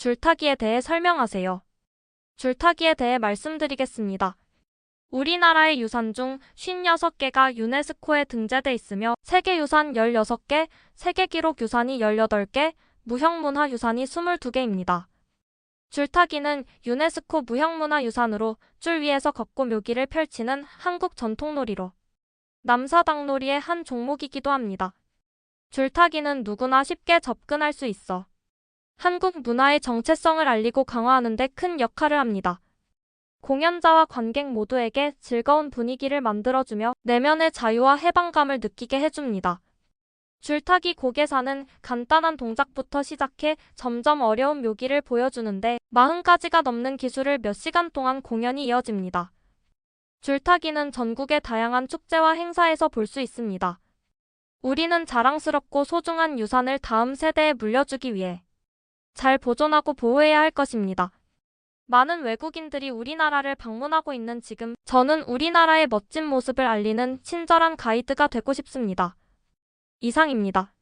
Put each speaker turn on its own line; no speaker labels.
줄타기에 대해 설명하세요. 줄타기에 대해 말씀드리겠습니다. 우리나라의 유산 중 56개가 유네스코에 등재돼 있으며 세계 유산 16개, 세계 기록 유산이 18개, 무형문화 유산이 22개입니다. 줄타기는 유네스코 무형문화 유산으로 줄 위에서 걷고 묘기를 펼치는 한국 전통놀이로 남사당놀이의 한 종목이기도 합니다. 줄타기는 누구나 쉽게 접근할 수 있어 한국 문화의 정체성을 알리고 강화하는 데 큰 역할을 합니다. 공연자와 관객 모두에게 즐거운 분위기를 만들어주며 내면의 자유와 해방감을 느끼게 해줍니다. 줄타기 고개사는 간단한 동작부터 시작해 점점 어려운 묘기를 보여주는데 40가지가 넘는 기술을 몇 시간 동안 공연이 이어집니다. 줄타기는 전국의 다양한 축제와 행사에서 볼 수 있습니다. 우리는 자랑스럽고 소중한 유산을 다음 세대에 물려주기 위해 잘 보존하고 보호해야 할 것입니다. 많은 외국인들이 우리나라를 방문하고 있는 지금 저는 우리나라의 멋진 모습을 알리는 친절한 가이드가 되고 싶습니다. 이상입니다.